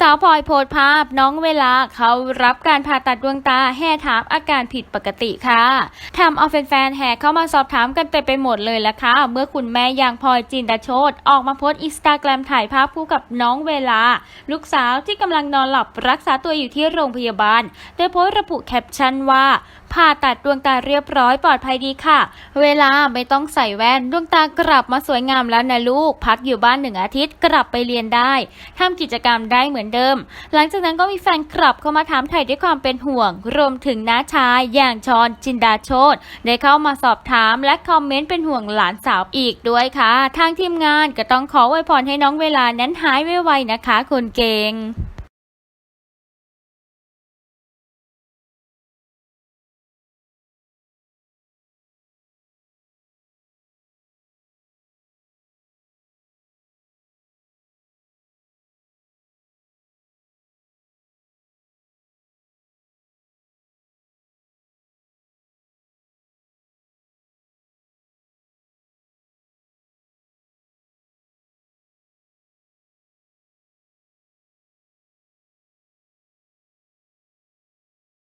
สาวพลอยโพสภาพน้องเวลาเขารับการผ่าตัดดวงตาแห่ถามอาการผิดปกติค่ะทำเอาแฟนๆแห่เข้ามาสอบถามกันเต็มไปหมดเลยละค่ะ เมื่อคุณแม่อย่างพลอยจินดาโชตออกมาโพสอินสตาแกรมถ่ายภาพคู่กับน้องเวลา ลูกสาวที่กำลังนอนหลับรักษาตัวอยู่ที่โรงพยาบาล โดยโพสระบุแคปชั่นว่าผ่าตัดดวงตาเรียบร้อยปลอดภัยดีค่ะ เวลาไม่ต้องใส่แว่นดวงตากลับมาสวยงามแล้วนะลูก พักอยู่บ้านหนึ่งอาทิตย์กลับไปเรียนได้ทำกิจกรรมได้เหมือนเดิม หลังจากนั้นก็มีแฟนคลับเข้ามาถามไถ่ด้วยความเป็นห่วง รวมถึงน้าชายอย่างชอนจินดาโชตได้เข้ามาสอบถามและคอมเมนต์เป็นห่วงหลานสาวอีกด้วยค่ะ ทางทีมงานก็ต้องขออวยพรให้น้องเวลานั้นหายไวๆนะคะคุณเก่ง